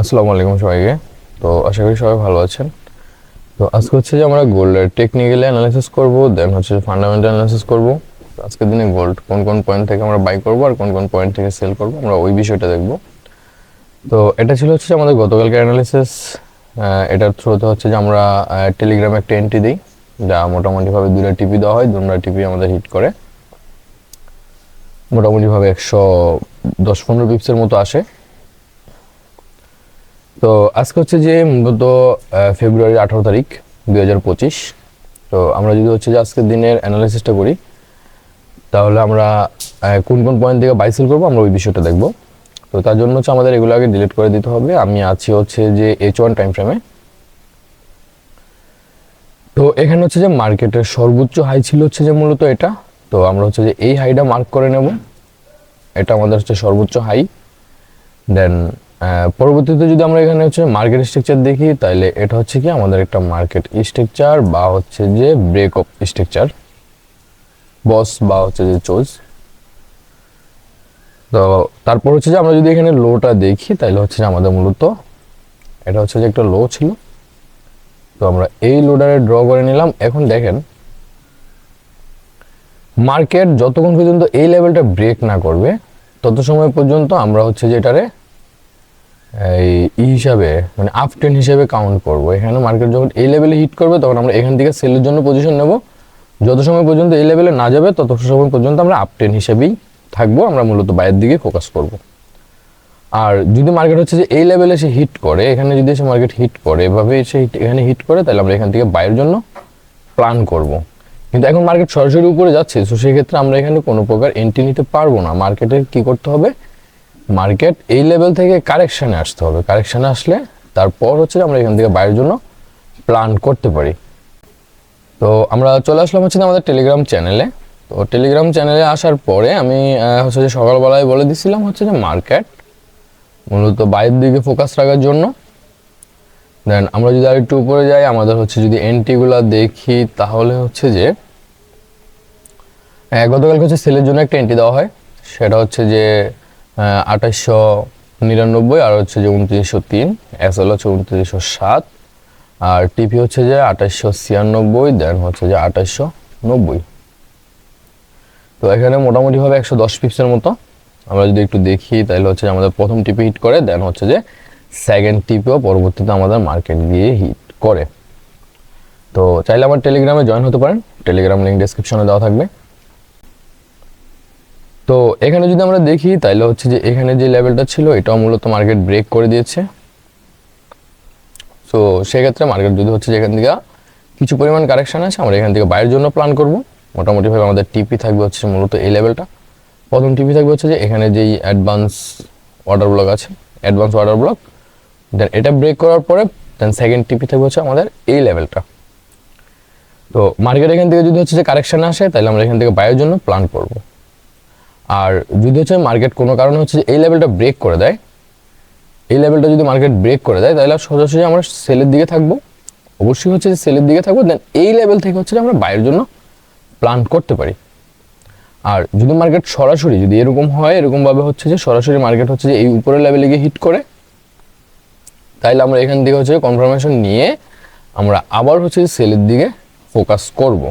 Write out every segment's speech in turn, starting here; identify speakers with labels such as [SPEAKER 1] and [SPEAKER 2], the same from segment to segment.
[SPEAKER 1] আসসালামু আলাইকুম সবাইকে। তো আশা করি সবাই ভালো আছেন। তো আজকে হচ্ছে যে আমরা গোল্ডের টেকনিক্যালি অ্যানালাইসিস করব দেন হচ্ছে ফান্ডামেন্টাল অ্যানালাইসিস করব। আজকের দিনে গোল্ড কোন কোন পয়েন্ট থেকে আমরা বাই করব আর কোন কোন পয়েন্ট থেকে সেল করব, আমরা ওই বিষয়টা দেখব। তো এটা ছিল হচ্ছে আমাদের গতকালকে অ্যানালাইসিস এটার থ্রুতে হচ্ছে যে আমরা টেলিগ্রামে একটা এন্ট্রি দিই, যা মোটামুটিভাবে দুটা টিপি দেওয়া হয় দুটা টিপি আমাদের হিট করে। মোটামুটিভাবে একশো দশ পনেরো পিপসের মতো আসে। তো আজকে হচ্ছে যে মূলত আহ, ফেব্রুয়ারি আঠারো তারিখ দুই হাজার পঁচিশ। তো আমরা যদি হচ্ছে যে আজকের দিনের অ্যানালাইসিসটা করি তাহলে আমরা কোন কোন পয়েন্ট থেকে বাইসেল করব আমরা ওই বিষয়টা দেখব। তো তার জন্য হচ্ছে আমাদের এগুলো আগে ডিলিট করে দিতে হবে। আমি আছি হচ্ছে যে এইচ ওয়ান টাইম ফ্রেমে তো এখানে হচ্ছে যে মার্কেটের সর্বোচ্চ হাই ছিল হচ্ছে যে মূলত এটা। তো আমরা হচ্ছে যে এই হাইটা মার্ক করে নেব। এটা আমাদের হচ্ছে সর্বোচ্চ হাই দেন পরবর্তীতে যদি আমরা এখানে হচ্ছে মার্কেট স্ট্রাকচার দেখি তাহলে এটা হচ্ছে কি আমাদের একটা মার্কেট স্ট্রাকচার বা হচ্ছে যে ব্রেক অফ স্ট্রাকচার বস বা হচ্ছে যে চোজ তো তারপর হচ্ছে যে আমরা যদি এখানে লোটা দেখি তাহলে হচ্ছে যে আমাদের মূলত এটা হচ্ছে যে একটা লো ছিল। তো আমরা এই লোডারে ড্র করে নিলাম। এখন দেখেন মার্কেট যতক্ষণ পর্যন্ত এই লেভেলটা ব্রেক না করবে, তত সময় পর্যন্ত আমরা হচ্ছে যে এটারে এই হিসাবে মানে আপ ট্রেন হিসাবে কাউন্ট করব। এখানে মার্কেট যখন এই লেভেলে হিট করবে, তখন আমরা এখান থেকে সেলের জন্য পজিশন নেব। যত সময় পর্যন্ত এই লেভেলে না যাবে, তত সময় পর্যন্ত আমরা আপ ট্রেন হিসেবেই থাকব। আমরা মূলত বাইরের দিকে ফোকাস করব। আর যদি মার্কেট হচ্ছে যে এই লেভেলে সে হিট করে, এখানে যদি সে মার্কেট হিট করে, এভাবে hit- এখানে হিট করে, তাহলে আমরা এখান থেকে বাইরের জন্য প্ল্যান করব। কিন্তু এখন মার্কেট সরাসরি উপরে যাচ্ছে, তো সেক্ষেত্রে আমরা এখানে কোনো প্রকার এন্ট্রি নিতে পারব না। মার্কেটে কি করতে হবে? মার্কেট এই লেভেল থেকে কারেকশানে আসতে হবে। কারেকশানে আসলে তারপর হচ্ছে আমরা এখান থেকে বাইরের জন্য প্ল্যান করতে পারি। তো আমরা চলে আসলাম হচ্ছে আমাদের টেলিগ্রাম চ্যানেলে তো টেলিগ্রাম চ্যানেলে আসার পরে আমি হচ্ছে যে সকালবেলায় বলে দিছিলাম হচ্ছে যে মার্কেট মূলত বাইরের দিকে ফোকাস রাখার জন্য। দেন আমরা যদি আর একটু উপরে যাই, আমাদের হচ্ছে যদি এন্ট্রিগুলো দেখি, তাহলে হচ্ছে যে গতকালকে হচ্ছে সেলের জন্য একটা এন্ট্রি দেওয়া হয়। সেটা হচ্ছে যে আঠাশশো নিরানব্বই, আর হচ্ছে যে উনত্রিশশো তিন এসএল হচ্ছে উনত্রিশশো সাত, আর টিপি হচ্ছে যে আঠাশশো ছিয়ানব্বই দেন হচ্ছে যে আঠাশশো নব্বই। তো এখানে মোটামুটিভাবে একশো দশ পিপসের মতো। আমরা যদি একটু দেখি, তাহলে হচ্ছে যে আমাদের প্রথম টিপি হিট করে দেন হচ্ছে যে সেকেন্ড টিপিও পরবর্তীতে আমাদের মার্কেট গিয়ে হিট করে। তো চাইলে আমার টেলিগ্রামে জয়েন হতে পারেন। টেলিগ্রাম লিঙ্ক ডেসক্রিপশনে দেওয়া থাকবে। তো এখানে যদি আমরা দেখি তাহলে হচ্ছে যে এখানে যে লেভেলটা ছিল, এটাও মূলত মার্কেট ব্রেক করে দিয়েছে। তো সেক্ষেত্রে মার্কেট যদি হচ্ছে যে এখান থেকে কিছু পরিমাণ কারেকশন আছে, আমরা এখান থেকে বাইরের জন্য প্ল্যান করব। মোটামুটিভাবে আমাদের টিপি থাকবে হচ্ছে মূলত এই লেভেলটা। প্রথম টিপি থাকবে হচ্ছে যে এখানে যেই অ্যাডভান্স অর্ডার ব্লক আছে অ্যাডভান্স অর্ডার ব্লক দেন এটা ব্রেক করার পরে দেন সেকেন্ড টিপি থাকবে হচ্ছে আমাদের এই লেভেলটা। তো মার্কেট এখান থেকে যদি হচ্ছে যে কারেকশন আসে তাহলে আমরা এখান থেকে বাইরের জন্য প্ল্যান করব। আর যদি হচ্ছে মার্কেট কোনো কারণে হচ্ছে এই লেভেলটা ব্রেক করে দেয়, এই লেভেলটা যদি মার্কেট ব্রেক করে দেয়, তাহলে সোজাসুজি আমরা সেলের দিকে থাকব। অবশ্যই হচ্ছে যে সেলের দিকে থাকব দেন এই লেভেল থেকে হচ্ছে আমরা বাইরের জন্য প্ল্যান করতে পারি। আর যদি মার্কেট সরাসরি যদি এরকম হয়, এরকমভাবে হচ্ছে যে সরাসরি মার্কেট হচ্ছে যে এই উপরের লেভেলে গিয়ে হিট করে তাইলে আমরা এখান থেকে হচ্ছে কনফার্মেশন নিয়ে আমরা আবার হচ্ছে সেলের দিকে ফোকাস করব।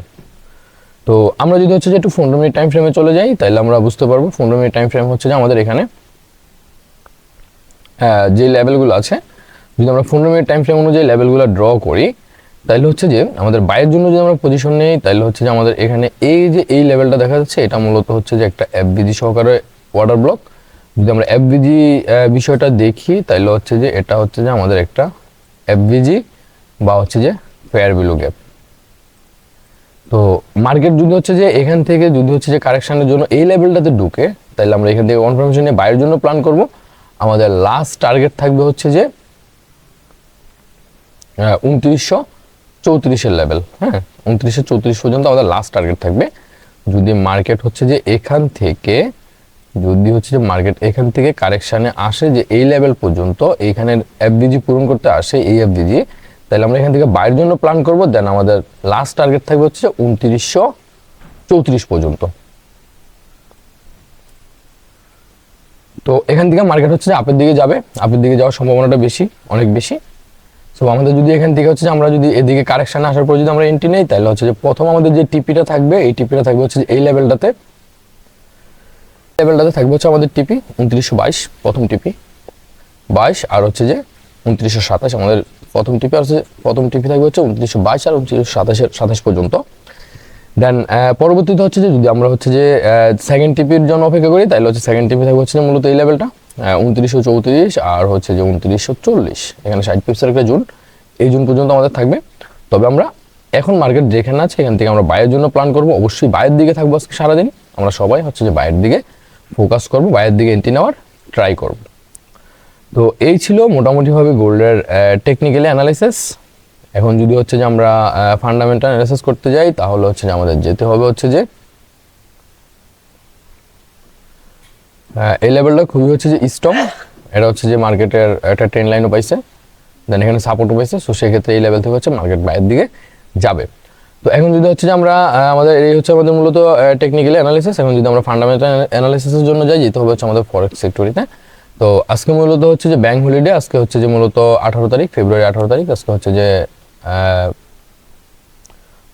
[SPEAKER 1] তো আমরা যদি হচ্ছে যে একটু পনেরো মিনিট টাইম ফ্রেমে চলে যাই, তাহলে আমরা বুঝতে পারব পনেরো মিনিট টাইম ফ্রেম হচ্ছে যে আমাদের এখানে যে লেভেলগুলো আছে, যদি আমরা পনেরো মিনিট টাইম ফ্রেম অনুযায়ী লেভেলগুলো ড্র করি, তাহলে হচ্ছে যে আমাদের বাইরের জন্য যদি আমরা পজিশন নেই, তাহলে হচ্ছে যে আমাদের এখানে এই যে এই লেভেলটা দেখা যাচ্ছে, এটা মূলত হচ্ছে যে একটা এফবিজি সহকারে ওয়াটার ব্লক যদি আমরা এফবিজি বিষয়টা দেখি, তাহলে হচ্ছে যে এটা হচ্ছে যে আমাদের একটা এফবিজি বা হচ্ছে যে ফেয়ার ভ্যালু গ্যাপ তো মার্কেট যদি হচ্ছে যে এখান থেকে যদি হচ্ছে যে কারেকশনের জন্য এই লেভেলটাতে ঢুকে তাহলে আমরা এখান থেকে কনফার্মেশন নিয়ে বাইরের জন্য প্ল্যান করব। আমাদের লাস্ট টার্গেট থাকবে হচ্ছে যে উনত্রিশশো চৌত্রিশের লেভেল হ্যাঁ উনত্রিশশো চৌত্রিশ পর্যন্ত আমাদের লাস্ট টার্গেট থাকবে। যদি মার্কেট হচ্ছে যে এখান থেকে, যদি হচ্ছে যে মার্কেট এখান থেকে কারেকশানে আসে যে এই লেভেল পর্যন্ত এইখানের এফডিজি পূরণ করতে আসে এই এফডিজি তাহলে আমরা এখান থেকে বাইরের জন্য প্ল্যান করব দেন আমাদের লাস্ট টার্গেট থাকবে হচ্ছে উনত্রিশশো চৌত্রিশ পর্যন্ত। তো এখান থেকে মার্কেট হচ্ছে যে আপের দিকে যাবে আপের দিকে যাওয়ার সম্ভাবনাটা বেশি, অনেক বেশি। সো আমাদের যদি এখান থেকে হচ্ছে যে আমরা যদি এদিকে কারেকশানে আসার পর যদি আমরা এন্ট্রি নেই, তাহলে হচ্ছে যে প্রথম আমাদের যে টিপিটা থাকবে, এই টিপিটা থাকবে হচ্ছে এই লেভেলটাতে লেভেলটাতে থাকবে হচ্ছে আমাদের টিপি উনত্রিশশো বাইশ, প্রথম টিপি বাইশ আর হচ্ছে যে উনত্রিশশো সাতাশ, আমাদের প্রথম টিপি হচ্ছে প্রথম টিপি থাকবে হচ্ছে উনত্রিশশো বাইশ আর উনত্রিশশো সাতাশের, সাতাশ পর্যন্ত। দেন পরবর্তীতে হচ্ছে যে যদি আমরা হচ্ছে যে সেকেন্ড টিপির জন্য অপেক্ষা করি, তাহলে হচ্ছে সেকেন্ড টিপি থাকবে হচ্ছে মূলত এই লেভেলটা উনত্রিশশো চৌত্রিশ আর হচ্ছে যে উনত্রিশশো চল্লিশ। এখানে ষাট পিপসের একটা জুন এই জুন পর্যন্ত আমাদের থাকবে। তবে আমরা এখন মার্কেট যেখানে আছে, এখান থেকে আমরা বাইরের জন্য প্ল্যান করব। অবশ্যই বাইরের দিকে থাকব আজকে সারাদিন। আমরা সবাই হচ্ছে যে বাইরের দিকে ফোকাস করব বাইরের দিকে এন্ট্রি নেওয়ার ট্রাই করব। তো এই ছিল মোটামুটিভাবে গোল্ডের টেকনিক্যালি অ্যানালাইসিস এখন যদি হচ্ছে যে আমরা ফান্ডামেন্টাল অ্যানালাইসিস করতে যাই, তাহলে হচ্ছে যে আমাদের যেতে হবে হচ্ছে যে এই লেভেলটা খুবই হচ্ছে যে স্ট্রং এটা হচ্ছে যে মার্কেটের একটা ট্রেন লাইনও পাইছে। দেন এখানে সাপোর্টও পাইছে। সো সেক্ষেত্রে এই লেভেল থেকে হচ্ছে মার্কেট বাইরের দিকে যাবে। তো এখন যদি হচ্ছে যে আমরা আমাদের এই হচ্ছে আমাদের মূলত টেকনিক্যালি অ্যানালিসিস এখন যদি আমরা ফান্ডামেন্টাল অ্যানালিসিসের জন্য যাই, যেতে হবে হচ্ছে আমাদের ফরেক্স সেক্টরিতে তো আজকে মূলত হচ্ছে যে ব্যাংক হলিডে আজকে হচ্ছে যে মূলত আঠারো তারিখ, ফেব্রুয়ারি আঠারো তারিখ, আজকে হচ্ছে যে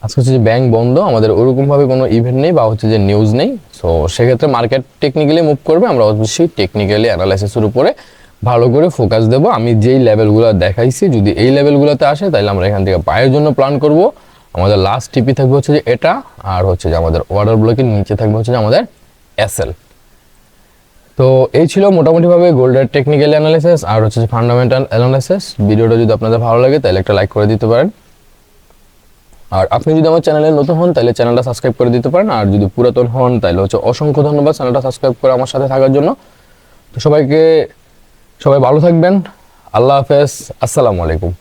[SPEAKER 1] আজকে হচ্ছে যে ব্যাংক বন্ধ, আমাদের ওরকমভাবে কোনো ইভেন্ট নেই বা হচ্ছে যে নিউজ নেই। সো সেক্ষেত্রে মার্কেট টেকনিক্যালি মুভ করবে, আমরা অবশ্যই টেকনিক্যালি অ্যানালাইসিসের উপরে ভালো করে ফোকাস দেব। আমি যেই লেভেলগুলো দেখাইছি, যদি এই লেভেলগুলোতে আসে তাহলে আমরা এখান থেকে বাইরের জন্য প্ল্যান করব। আমাদের লাস্ট টিপি থাকবে হচ্ছে যে এটা, আর হচ্ছে যে আমাদের অর্ডার ব্লকের নিচে থাকবে হচ্ছে যে আমাদের এসএল তো এই ছিল মোটামুটিভাবে গোল্ডের টেকনিক্যাল অ্যানালিসিস আর হচ্ছে ফান্ডামেন্টাল অ্যানালিসিস ভিডিওটা যদি আপনাদের ভালো লাগে, তাহলে একটা লাইক করে দিতে পারেন। আর আপনি যদি আমার চ্যানেলে নতুন হন, তাহলে চ্যানেলটা সাবস্ক্রাইব করে দিতে পারেন। আর যদি পুরাতন হন, তাহলে হচ্ছে অসংখ্য ধন্যবাদ চ্যানেলটা সাবস্ক্রাইব করে আমার সাথে থাকার জন্য। তো সবাইকে, সবাই ভালো থাকবেন। আল্লাহ হাফেজ। আসসালামু আলাইকুম।